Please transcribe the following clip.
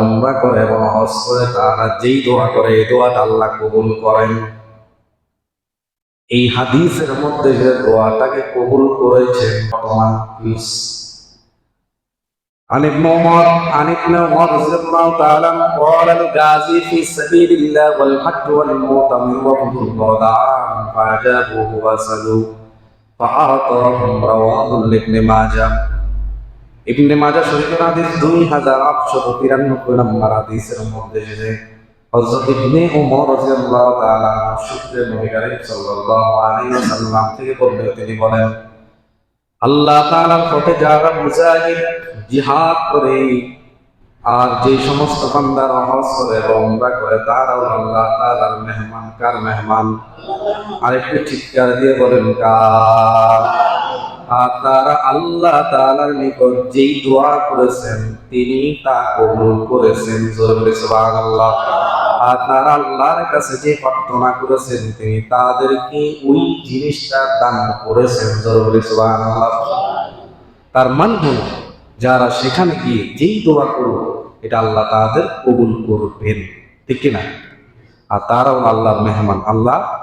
উমরা করে এবং হজ করে তারা যেই দোয়া করে এই দোয়াটা আল্লাহ কবুল করেন এই হাদিসের মধ্যে যে দোয়াটাকে কবুল করেছেন বর্তমান পিস عن ابن عمر عن ابن عمر رضي الله تعالى عنه قال الغازي في سبيل الله والحج والمؤتمر وابن الوداع فاجابوه وسالوه فاعطاهم رواه لابن ماجه ইবনে মাজাহ শরীফের হাদিস দুই হাজার আটশো তিরানব্বই নম্বর হাদিসের মধ্যে এসেছে হযরত ইবনে ওমর রাদিয়াল্লাহু তাআলা সূত্রে নবী করিম সাল্লাল্লাহু আলাইহি ওয়াসাল্লাম থেকে বর্ণিত, তিনি বলেন, আল্লাহ তাআলার পথে যারা মুজাহিদ জিহাদ করে আর যে সমস্ত বান্দারা হজ করে উমরা করে, তারাও আল্লাহ তাআলার মেহমান। কার মেহমান? আরেকটু চিৎকার দিয়ে বলেন, কার? আর তারা আল্লাহ তাআলার নিকট যেই দোয়া করেছেন, তিনি তা কবুল করেছেন। সুবহানাল্লাহ। আর তারা আল্লাহর কাছে যে প্রার্থনা করেছেন, তিনি তাদেরকে ওই জিনিসটা দান করেছেন। সুবহানাল্লাহ। তার মান হলো, যারা সেখানে গিয়ে যেই দোয়া করো এটা আল্লাহ তাদের কবুল করবেন। ঠিক কিনা? আর তারাও আল্লাহর মেহমান, আল্লাহ